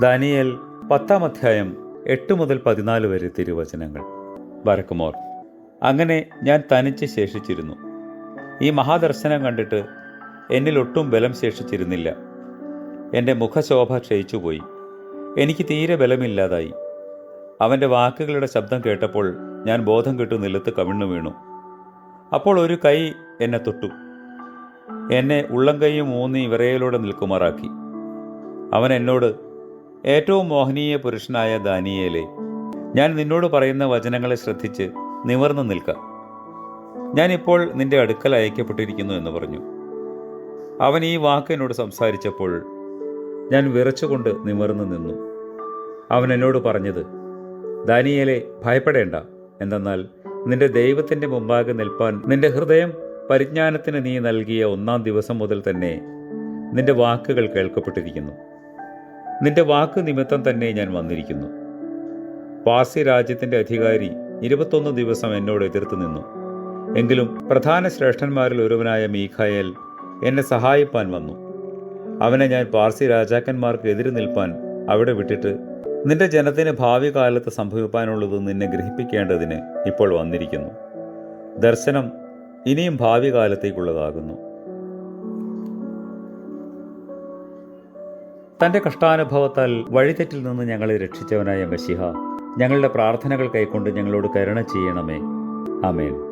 Daniel പത്താം അധ്യായം എട്ട് മുതൽ പതിനാല് വരെ തിരുവചനങ്ങൾ. ബരക്കുമോർ അങ്ങനെ ഞാൻ തനിച്ച് ശേഷിച്ചിരുന്നു. ഈ മഹാദർശനം കണ്ടിട്ട് എന്നിൽ ഒട്ടും ബലം ശേഷിച്ചിരുന്നില്ല. എന്റെ മുഖശോഭ ക്ഷയിച്ചുപോയി. എനിക്ക് തീരെ ബലമില്ലാതായി. അവന്റെ വാക്കുകളുടെ ശബ്ദം കേട്ടപ്പോൾ ഞാൻ ബോധം കെട്ടു നിലത്ത് കവിണ്ണു വീണു. അപ്പോൾ ഒരു കൈ എന്നെ തൊട്ടു. എന്നെ ഉള്ളം കൈയും ഊന്നി വിറയലോടെ നിൽക്കുമാറാക്കി. അവൻ എന്നോട് ഏറ്റവും മോഹനീയ പുരുഷനായ ദാനിയേലെ ഞാൻ നിന്നോട് പറയുന്ന വചനങ്ങളെ ശ്രദ്ധിച്ച് നിവർന്നു നിൽക്ക. ഞാനിപ്പോൾ നിന്റെ അടുക്കൽ അയക്കപ്പെട്ടിരിക്കുന്നു എന്ന് പറഞ്ഞു. അവൻ ഈ വാക്ക് എന്നോട് സംസാരിച്ചപ്പോൾ ഞാൻ വിറച്ചുകൊണ്ട് നിവർന്നു നിന്നു. അവൻ എന്നോട് പറഞ്ഞത് ദാനിയേലെ ഭയപ്പെടേണ്ട. എന്തെന്നാൽ നിന്റെ ദൈവത്തിന്റെ മുമ്പാകെ നിൽപ്പാൻ നിന്റെ ഹൃദയം പരിജ്ഞാനത്തിന് നീ നൽകിയ ഒന്നാം ദിവസം മുതൽ തന്നെ നിന്റെ വാക്കുകൾ കേൾക്കപ്പെട്ടിരിക്കുന്നു. നിന്റെ വാക്ക് നിമിത്തം തന്നെ ഞാൻ വന്നിരിക്കുന്നു. പാസി രാജ്യത്തിന്റെ അധികാരി ഇരുപത്തൊന്ന് ദിവസം എന്നോട് എതിർത്ത് നിന്നു. എങ്കിലും പ്രധാന ശ്രേഷ്ഠന്മാരിൽ ഒരുവനായ മീഖായേൽ എന്നെ സഹായിപ്പാൻ വന്നു. അവനെ ഞാൻ പാർസി രാജാക്കന്മാർക്ക് എതിര് നിൽപ്പാൻ അവിടെ വിട്ടിട്ട് നിന്റെ ജനത്തിന് ഭാവി കാലത്ത് സംഭവിപ്പാനുള്ളത് നിന്നെ ഗ്രഹിപ്പിക്കേണ്ടതിന് ഇപ്പോൾ വന്നിരിക്കുന്നു. ദർശനം ഇനിയും ഭാവി കാലത്തേക്കുള്ളതാകുന്നു തന്റെ കഷ്ടാനുഭവത്താൽ വഴിതെറ്റിൽ നിന്ന് ഞങ്ങളെ രക്ഷിച്ചവനായ മെസ്സിഹ ഞങ്ങളുടെ പ്രാർത്ഥനകൾ കൈക്കൊണ്ട് ഞങ്ങളോട് കരുണ ചെയ്യണമേ. ആമേൻ.